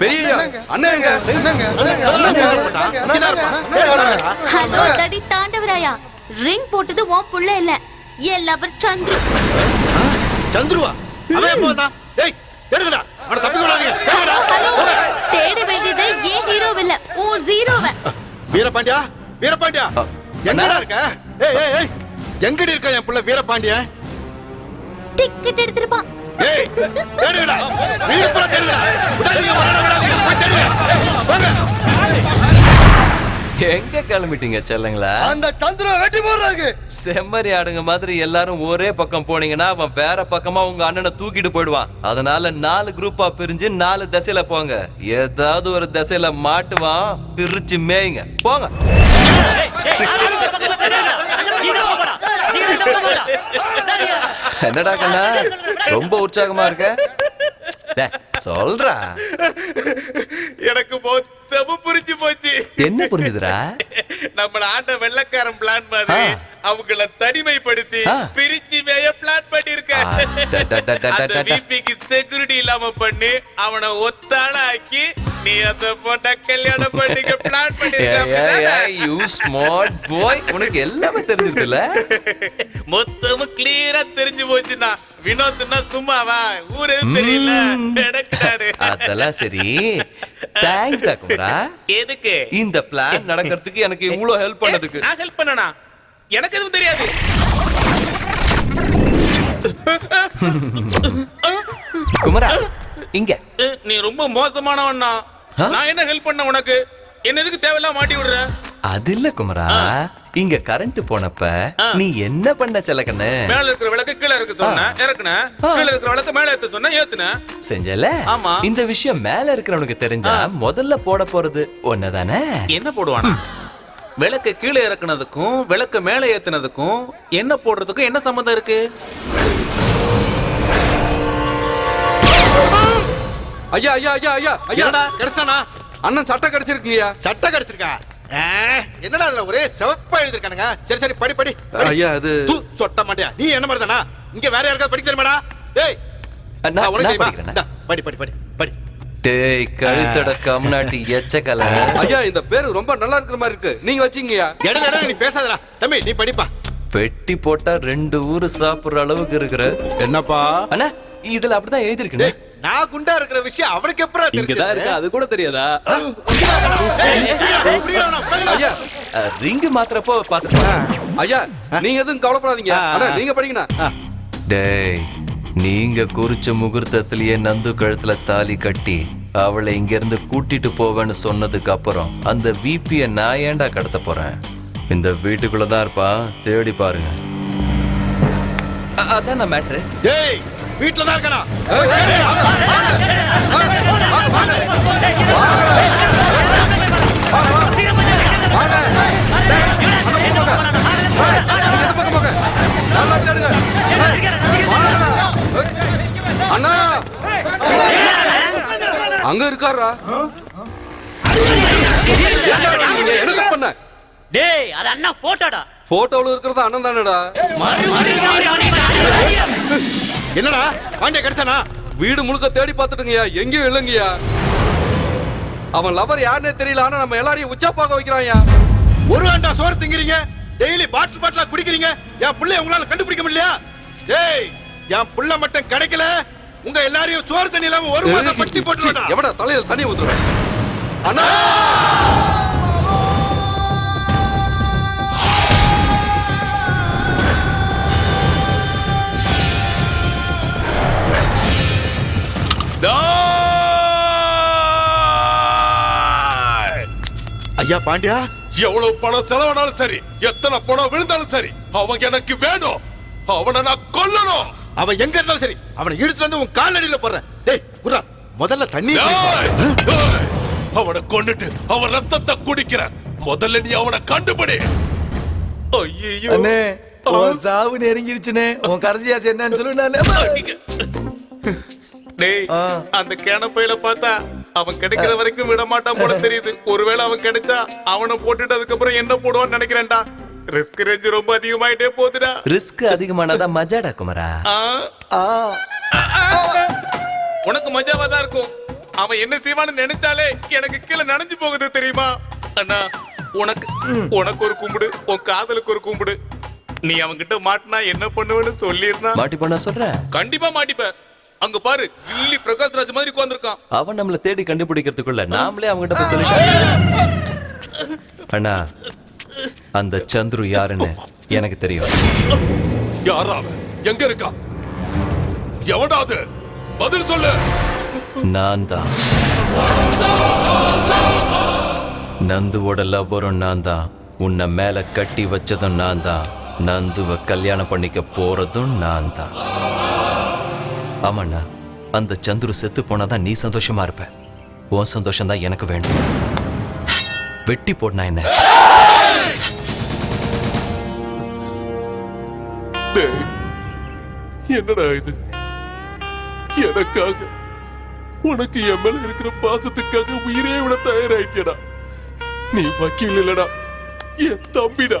பெரிய அண்ணன் ஹலோ தடி தாண்டவராயா? ரிங் போட்டது உன் புள்ள இல்ல. என் லவர் சந்துரு. சந்துருவா? அவன் எப்போ வந்தான்? டேய் எடுங்கடா அவனை தப்பி விடாதீங்க எடுங்கடா. ஹலோ. தேட வேண்டியது ஏன் ஹீரோ இல்ல. உன் ஜீரோவ. வீரபாண்டியா? வீரபாண்டியா? எங்கடா இருக்க? ஏய் ஏய் ஏய். எங்கடி இருக்க என் புள்ள வீரபாண்டியன்? டிக்கெட் எடுத்துருப்பான் ஏய் தேடுங்கடா. வீடு புற தேடுங்க விடாதீங்க வரட விடாதீங்க. போய் தேடுங்க. வாங்க. எங்க கிளம்பிட்டீங்க செல்லுங்களா? அந்த சந்துருவை வெட்டி போடுறாங்க செம்மறி ஆடுங்க மாதிரி எல்லாரும் ஒரே பக்கம் போனீங்கன்னா அவன் வேற பக்கமா உங்க அண்ணனை தூக்கிட்டு போயிடுவான். அதனால நாலு குரூப்பா பிரிஞ்சு நாலு திசையில போங்க. ஏதாவது ஒரு திசையில மாட்டுவான் பிரிச்சு மேய்ங்க. போங்க. என்னடா கண்ணா? ரொம்ப உற்சாகமா இருக்க? சொல்றா. எனக்கு மொத்தமும் போச்சு. என்ன புரிஞ்சுதுடா? நம்மள ஆண்ட வெள்ளக்காரன் பிளான் மாதிரி. அவங்கள தனிமைப்படுத்தி. பிரிச்சு மேய பிளான் பண்ணிருக்க. செக்யூரிட்டி இல்லாம பண்ணி அவனை ஒத்தாள ஆக்கி நீ அந்த பொண்ண கல்யாணம் பண்ணிக்க பிளான் பண்ணிருக்க யூ ஸ்மார்ட் பாய் உனக்கு எல்லாமே தெரிஞ்சிருக்குல்ல? மொத்தமும் கிளியரா தெரிஞ்சு போச்சுன்னா வினோத்னா சும்மாவா? ஊரே தெரியல. நடக்கிறாரு அதெல்லாம் சரி. தேங்க்ஸ் டாக்குமரா எதுக்கு? இந்த பிளான் நடக்கிறதுக்கு எனக்கு இவ்வளவு ஹெல்ப் பண்ணதுக்கு. நான் ஹெல்ப் பண்ணனா? எனக்கு எதுவும் தெரியாது. குமரா இங்க. நீ ரொம்ப மோசமானவன்னா? நான் என்ன ஹெல்ப் பண்ண உனக்கு? என்ன எதுக்கு தேவையில்லாம மாட்டி விடுற? அது இல்ல குமரா இங்க கரண்ட் போனப்ப. நீ என்ன பண்ண செல்லக்கண்ணு மேல இருக்கிற விளக்கு கீழ இருக்க சொன்ன இறக்குன. கீழ இருக்கிற விளக்கு மேல ஏத்த சொன்ன ஏத்துன. செஞ்சல? ஆமா. இந்த விஷயம் மேல இருக்கிறவனுக்கு தெரிஞ்சா முதல்ல போட போறது ஒன்னதானே என்ன போடுவானா? விளக்க கீழே இறக்குனதுக்கும் விளக்க மேல ஏத்துனதுக்கும் என்ன போடுறதுக்கும் என்ன சம்பந்தம் இருக்கு? ஐயா ஐயா ஐயா ஐயா ஐயா. என்னடா? கிடைச்சானா அண்ணன் சட்டை கிடைச்சிருக்கீங்கய்யா. சட்டை கிடைச்சிருக்கா? என்னடா அதுல ஒரே சிவப்பா எழுதிருக்கானுங்க சரி சரி படி படி. ஐயா அது தூ, சொட்ட மாட்டியா? நீ என்ன மாதிரி தானா? இங்க வேற யாருக்காவது படிக்க தெரியுமாடா? டேய் நான் உனக்கு தெரியுமா? படி படி படி படி. டேய் கழிசட கம்நாட்டி எச்சக்கல ஐயா இந்த பேரு ரொம்ப நல்லா இருக்கிற மாதிரி இருக்கு. நீங்க இடங்க இடங்க நீ பேசாதடா. தம்பி நீ படிப்பா. வெட்டி போட்டா ரெண்டு ஊரு சாப்பிடுற அளவுக்கு இருக்கிற என்னப்பா? அண்ணா இதுல அப்படிதான் எழுதிருக்கேன் டேய் நான் குண்டா இருக்கிற விஷயம் அவனுக்கு எப்பறம் இங்கதான் இருக்கு? அது கூட தெரியாதா? ஐயா ரிங்கு மாத்திரப்போ பாத்துட்டு ஐயா நீங்க எதுவும் கவலைப்படாதீங்க. அண்ணா. நீங்க படிங்கண்ணா. டேய் நீங்க குறிச்ச முகூர்த்தத்திலேயே நந்து கழுத்துல தாலி கட்டி அவளை இங்க இருந்து கூட்டிட்டு போவேன்னு சொன்னதுக்கு அப்புறம் அந்த விபிய நான் ஏன்டா கடத்த போறேன்? இந்த வீட்டுக்குள்ள தான் இருப்பா தேடி பாருங்க. அதான் மேட்ரு டேய் வீட்ல தான் போங்க நல்லா தேடுங்க. அண்ணா. அங்க இருக்காரா பண்ண? டேய் அது அண்ணா போட்டோடா போட்டோல இருக்கிறது அண்ணன் தானடா. என்னடா? பாண்டிய கிடைச்சானா? வீடு முழுக்க தேடி பார்த்துட்டுங்கய்யா. எங்கேயும் இல்லைங்கய்யா. அவன் லவர் யாருன்னே தெரியல ஆனா நம்ம எல்லாரையும் உச்சா பார்க்க வைக்கிறான்யா ஒரு ஆண்டா சோறு திங்கிறீங்க? டெய்லி பாட்டில் பாட்டிலா குடிக்கிறீங்க? என் புள்ளைய உங்களால கண்டுபிடிக்க முடியலையா? டேய் என் புள்ள மட்டும் கிடைக்கல. உங்க எல்லாரையும் சோறு தண்ணி இல்லாம ஒரு மாசம் பட்டி போட்டுருடா எவடா தலையில தண்ணி ஊத்துறேன் அண்ணா! ஐயா பாண்டியா? எவ்வளவு பணம் செலவானாலும் சரி எத்தனை பணம் விழுந்தாலும் சரி அவன் எனக்கு வேணும். அவனை நான் கொல்லணும். அவன் எங்க இருந்தாலும் சரி அவனை இழுத்துட்டு வந்து உன் கால் அடியில போடுறேன். டேய் குர்ரா முதல்ல தண்ணி அவனை கொன்னுட்டு அவன் ரத்தத்தை குடிக்கிற. முதல்ல நீ அவனை கண்டுபிடி. ஐயோ அண்ணே உன் சாவு நெருங்கிருச்சுனே உன் கடைசி ஆசை என்னன்னு சொல்லு நானு. டேய். அந்த கேனப்பையில பார்த்தா அவன் கிடைக்கிற வரைக்கும் விட மாட்டான் போல தெரியுது. ஒருவேளை அவன் கிடைச்சா அவனை போட்டுட்டு அதுக்கப்புறம் என்ன போடுவான்னு நினைக்கிறேன்டா. ரிஸ்க் ரேஞ்ச் ரொம்ப அதிகமாயிட்டே போகுதுடா. ரிஸ்க் அதிகமானதான் மஜாடா குமரா. ஆ, ஆ. உனக்கு மஜாவா தான் இருக்கும். அவன் என்ன செய்வான்னு நினைச்சாலே எனக்கு கீழே நனைஞ்சு போகுது தெரியுமா? அண்ணா உனக்கு உனக்கு ஒரு கும்பிடு உன் காதலுக்கு ஒரு கும்பிடு. நீ அவன்கிட்ட மாட்டினா என்ன பண்ணுவேன்னு சொல்லிருந்தா. மாட்டி பண்ண சொல்றேன். கண்டிப்பா மாட்டிப்ப அங்க பாரு இல்லி பிரகாஷ் ராஜ் மாதிரி உட்கார்ந்திருக்கான். அவன் நம்மள தேடி கண்டுபிடிக்கிறதுக்குள்ள நாமளே அவங்ககிட்ட போய் சொல்லிட்டோம் அண்ணா அந்த சந்துரு யாருன்னு எனக்கு தெரியும். யாரா எங்க இருக்கா? எவன்டா அது? பதில் சொல்லு. நான் தான். நந்துவோட லவ்வரும் நான் தான். உன்னை மேல கட்டி வச்சதும் நான் தான். நந்துவை கல்யாணம் பண்ணிக்க போறதும் நான் தான். ஆமாண்ணா. அந்த சந்துரு செத்து போனாதான் நீ சந்தோஷமா இருப்ப. உன் சந்தோஷம் தான் எனக்கு வேணும் வெட்டி போடனா என்ன? என்னடா இது? எனக்காக உனக்கு என் மேல இருக்கிற பாசத்துக்காக உயிரே விட தயாராயிட்டடா நீ வக்கீல் இல்லடா. என் தம்பிடா.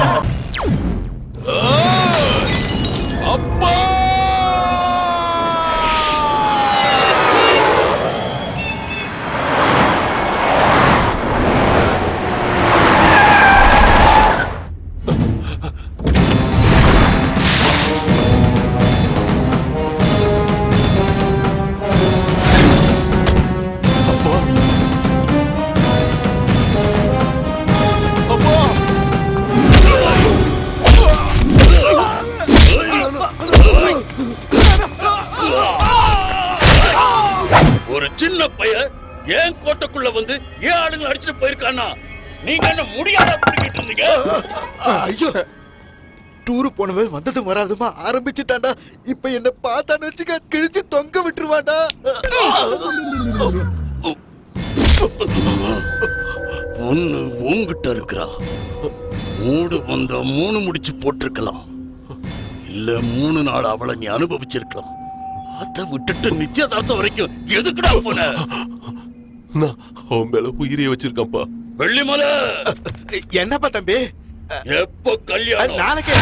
போயிருக்கானா நீங்க என்ன முடியாத பிடிக்கிட்டு இருந்தீங்க? ஐயோ டூரு போனவன் வந்ததும் வராதுமா? ஆரம்பிச்சுட்டான்டா. இப்ப என்ன பார்த்தான்னு வச்சுக்க கிழிச்சு தொங்க விட்டுருவான்டா. பொண்ணு உன்கிட்ட இருக்கிறா. மூடு வந்த மூணு முடிச்சு போட்டிருக்கலாம். இல்ல மூணு நாள் அவளை நீ அனுபவிச்சிருக்கலாம். அதை விட்டுட்டு நிச்சயதார்த்தம் வரைக்கும் எதுக்குடா போன? நான் அவன் மேல உயிரே வச்சிருக்கேன்ப்பா. வெள்ளிமலை என்னப்பா தம்பி? எப்ப கல்யாணம்? நாளைக்கு!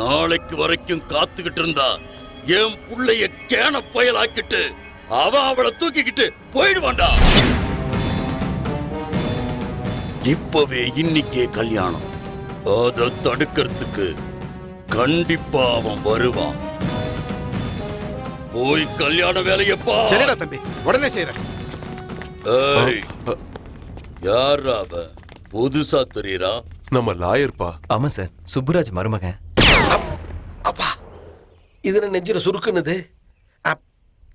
நாளைக்கு வரைக்கும் காத்துக்கிட்டு இருந்தா என் புள்ளைய கேன பயலாக்கிட்டு அவன் அவளை தூக்கிக்கிட்டு போயிடுவான்டா. இப்பவே இன்னைக்கே கல்யாணம். அத தடுக்கிறதுக்கு கண்டிப்பா அவன் வருவான். போய் கல்யாண வேலையப்பா. சரிடா தம்பி உடனே செய்யறேன் ஏய் யார் அவ? புதுசா தெரியறா? நம்ம லாயர்ப்பா. ஆமா சார் சுப்புராஜ் மருமகன். அப்பா இதுல நெஞ்சில சுருக்குனுது? அப்,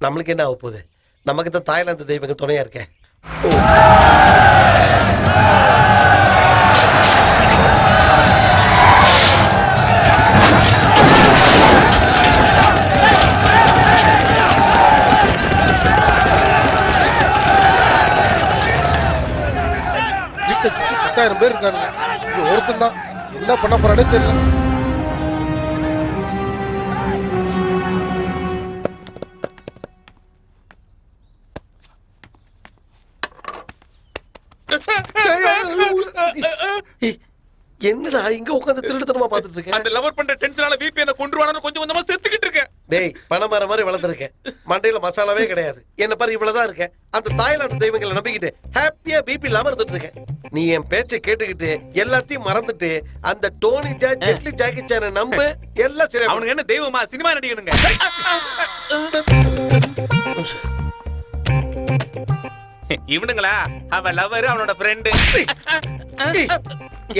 நம்மளுக்கு என்ன ஆக போகுது? நமக்கு தான் தாய்லாந்து தெய்வங்க துணையா இருக்கே. பத்தாயிரம் பேர் இருக்காங்க இது ஒருத்தன் தான். என்ன பண்ண போறானே தெரியல. என்னடா இங்க உட்காந்து திருடுத்தனமா பாத்துட்டு இருக்க? அந்த லவர் பண்ற டென்ஷனால பிபி என்ன கொண்டுருவானு கொஞ்சம் கொஞ்சமா செத்துக்கிட்டு இருக்கேன். டேய் பணமர மாதிரி வளர்ந்துருக்கேன். மண்டையில மசாலாவே கிடையாது. என்ன பாரு இவ்வளவுதான் இருக்கேன். அந்த தாய்லாந்து தெய்வங்களை நம்பிக்கிட்டு ஹாப்பியா பிபி இல்லாம இருந்துட்டு இருக்கேன். நீ என் பேச்சை கேட்டுக்கிட்டு எல்லாத்தையும் மறந்துட்டு அந்த Tony Jaa Jet Li Jackie சான நம்பு எல்லாம் சரி அவனுக்கு என்ன தெய்வமா? சினிமா நடிகனுங்க. இவனுங்களா? அவ லவர் அவனோட ஃப்ரெண்டு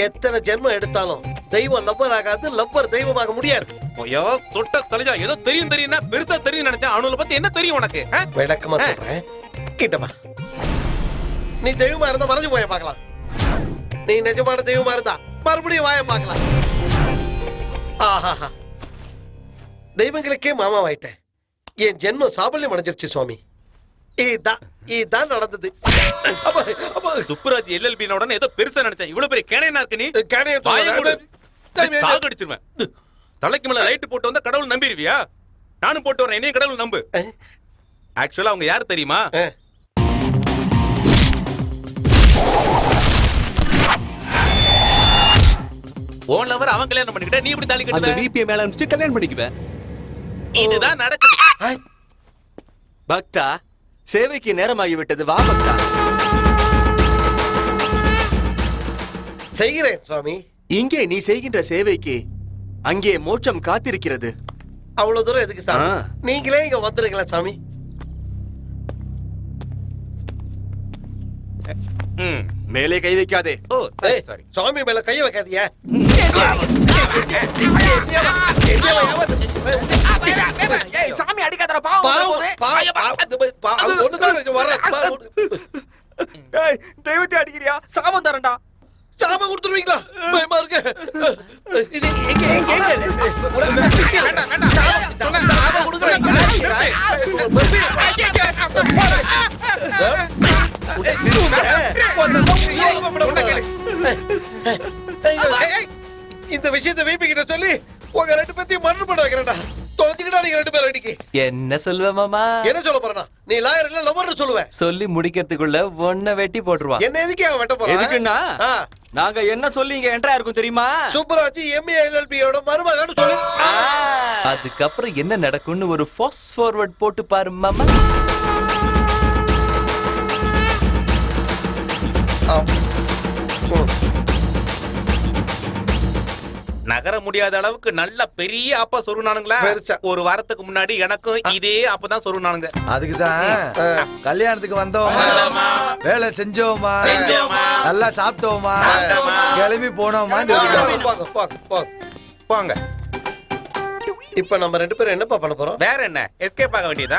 எத்தனை ஜென்மம் எடுத்தாலும் தெய்வம் லவ்வர் ஆகாது லவ்வர் தெய்வமாக முடியாது. ஐயோ சுட்ட தலைஜா ஏதோ தெரியும் தெரியும்னா பெருசா தெரியும் நினைச்சேன். அவனுல பத்தி என்ன தெரியும் உனக்கு? விளக்கமா சொல்றேன். கிட்டமா நீ தெய்வமா இருந்தா மறைஞ்சு போய பார்க்கலாம். நீ நிஜமான தெய்வமா இருந்தா மறுபடியும் வாய பார்க்கலாம். ஆஹாஹா. தெய்வங்களுக்கே மாமாவாயிட்டேன். என் ஜென்மம் சாபல்யம் அடைஞ்சிருச்சு சுவாமி. இதான் இதான் நடந்தது. அப்பா, அப்பா. சுப்புராஜ் எல்எல்பி உடனே ஏதோ பெருசா நினைச்சேன். இவ்வளவு பெரிய கேனையனா இருக்கு நீ? கேனைய. சாகடிச்சிருவேன். தலைக்கு மேல லைட் போட்டு வந்தா கடவுள் நம்பிடுவியா நானும் போட்டு வரேன் என்னையும் கடவுள் நம்பு. ஆக்சுவலா அவங்க யார் தெரியுமா. ஓன் லவர் அவன் கல்யாணம் பண்ணிக்கிட்ட நீ இப்படி தாலி கட்டுவ? விபியை மேல அனுப்பிச்சு கல்யாணம் பண்ணிக்குவேன் இதுதான் நடக்குது. பக்தா சேவைக்கு நேரமாகி விட்டது வா பக்தா. செய்கிறேன் சுவாமி. இங்கே நீ செய்கின்ற சேவைக்கு அங்கே மோட்சம் காத்திருக்கிறது. அவ்வளவு தூரம் எதுக்கு சாமி. நீங்களே இங்க வந்துருங்களா சாமி. மேலே கை வைக்காதே. ஓ சாரி சுவாமி மேல கைய வைக்காதீங்க. சாமி அடிக்காதடா பாவம், ஒண்ணுதான் வர தெய்வத்தை அடிக்கிறியா? சாபம் தரண்டா சாம கொடுத்துருவீங்களா? பயமா இருக்கு. என்ன சொல்வ மாமா? என்ன சொல்ல போறேனா நீ லாயர் இல்ல லவர்னு சொல்லுவேன் சொல்லி முடிக்கிறதுக்குள்ள ஒன்ன வெட்டி போட்டுருவான் என்ன எதுக்கு அவன் வெட்ட போறான்? எதுக்குன்னா நாங்க என்ன சொல்லி இங்க என்ட்ரா இருக்கும் தெரியுமா? சுப்பராஜ் எம்ஏ எல்எல்பியோட மருமகன்னு சொல்லு. அதுக்கப்புறம் என்ன நடக்கும்னு ஒரு ஃபாஸ் ஃபார்வர்ட் போட்டு பாரு மாமா. நகர முடியாத அளவுக்கு நல்ல பெரிய அப்பா சொருனானுங்களா பெருசா. ஒரு வாரத்துக்கு முன்னாடி எனக்கும் இதே அப்பதான் சொருனானுங்க அதுக்குதான். கல்யாணத்துக்கு வந்தோமா? வந்தோமா. வேலை செஞ்சோமா? செஞ்சோமா. நல்லா சாப்பிட்டோமா? சாப்பிட்டோமா. கிளம்பி போனோமா. போங்க, போங்க, போங்க, போங்க. இப்ப நம்ம ரெண்டு பேரும் என்னப்பா பண்ண போறோம்? வேற என்ன? எஸ்கேப் ஆக வேண்டியதா.